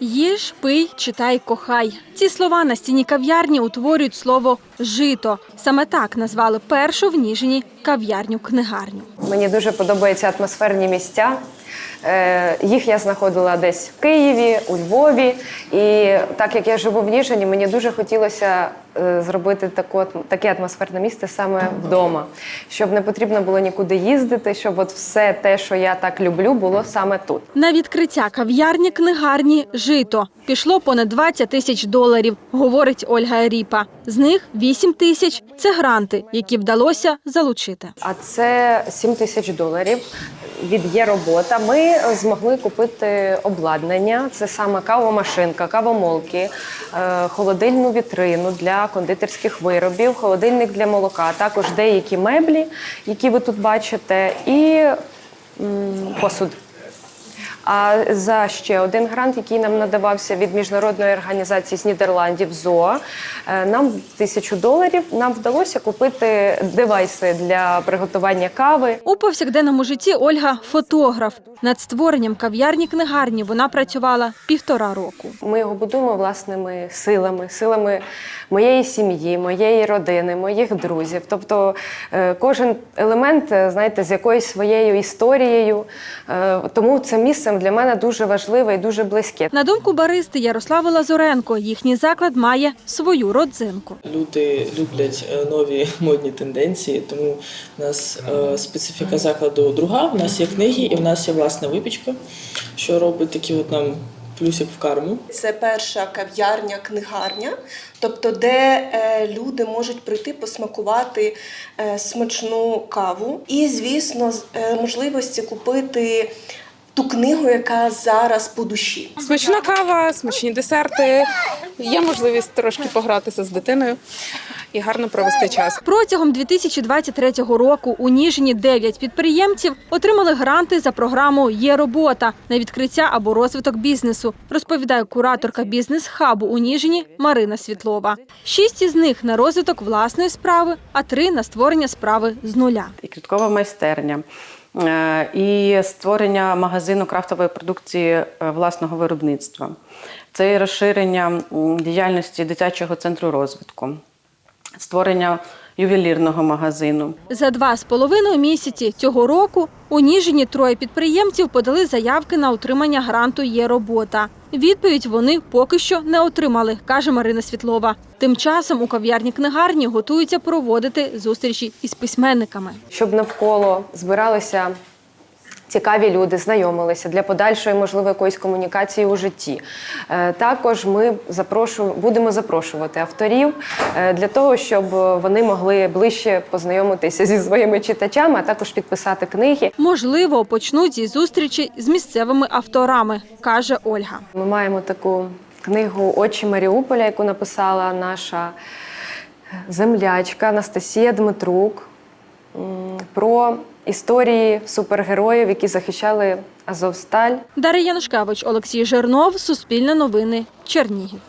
Їж, пий, читай, кохай. Ці слова на стіні кав'ярні утворюють слово жито. Саме так назвали першу в Ніжині кав'ярню-книгарню. Мені дуже подобаються атмосферні місця. Е, Їх я знаходила десь в Києві, у Львові. І так як я живу в Ніжині, мені дуже хотілося е, зробити таку, таке атмосферне місце саме вдома, щоб не потрібно було нікуди їздити, щоб от все те, що я так люблю, було саме тут. На відкриття кав'ярні книгарні жито пішло понад 20 тисяч доларів, говорить Ольга Ріпа. З них 8 тисяч це гранти, які вдалося залучити. А це 7 тисяч доларів. Від є робота. Ми змогли купити обладнання. Це саме кавомашинка, кавомолки, е, холодильну вітрину для кондитерських виробів, холодильник для молока, також деякі меблі, які ви тут бачите, і посуд. А за ще один грант, який нам надавався від міжнародної організації з Нідерландів ЗОА, е, нам тисячу доларів нам вдалося купити девайси для приготування кави. У повсякденному житті Ольга фотограф. Над створенням кав'ярні книгарні вона працювала півтора року. Ми його будуємо власними силами, силами моєї сім'ї, моєї родини, моїх друзів. Тобто е, кожен елемент, е, знаєте, з якоюсь своєю історією. Тому це місце для мене дуже важливе і дуже близьке. На думку баристи Ярослави Лазуренко, їхній заклад має свою родзинку. Люди люблять е, нові модні тенденції, тому в нас е, специфіка закладу друга. В нас є книги і в нас є власна випічка, що робить такий от нам плюсик в карму. Це перша кав'ярня, книгарня, тобто, де е, люди можуть прийти посмакувати е, смачну каву, і, звісно, з- е, можливості купити ту книгу, яка зараз по душі. Смачна кава, смачні десерти. Є можливість трошки погратися з дитиною і гарно провести час. Протягом 2023 року у Ніжині 9 підприємців отримали гранти за програму Є робота на відкриття або розвиток бізнесу, розповідає кураторка бізнес-хабу у Ніжині Марина Світлова. Шість із них на розвиток власної справи, а три на створення справи з нуля. і квіткова майстерня, і створення магазину крафтової продукції е, власного виробництва. Це і розширення діяльності дитячого центру розвитку, створення ювелірного магазину. За два з половиною місяці цього року у Ніжині троє підприємців подали заявки на отримання гранту «Є робота». Відповідь вони поки що не отримали, каже Марина Світлова. Тим часом у кав'ярні книгарні готуються проводити зустрічі із письменниками. щоб навколо збиралися цікаві люди, знайомилися для подальшої, можливо, якоїсь комунікації у житті. Е, Також ми запрошуємо, будемо запрошувати авторів е, для того, щоб вони могли ближче познайомитися зі своїми читачами, а також підписати книги. Можливо, почнуть зі зустрічі з місцевими авторами, каже Ольга. Ми маємо таку книгу Очі Маріуполя, яку написала наша землячка Анастасія Дмитрук про історії супергероїв, які захищали Азовсталь. Дар'я Янушкевич, Олексій Жернов, Суспільне новини, Чернігів.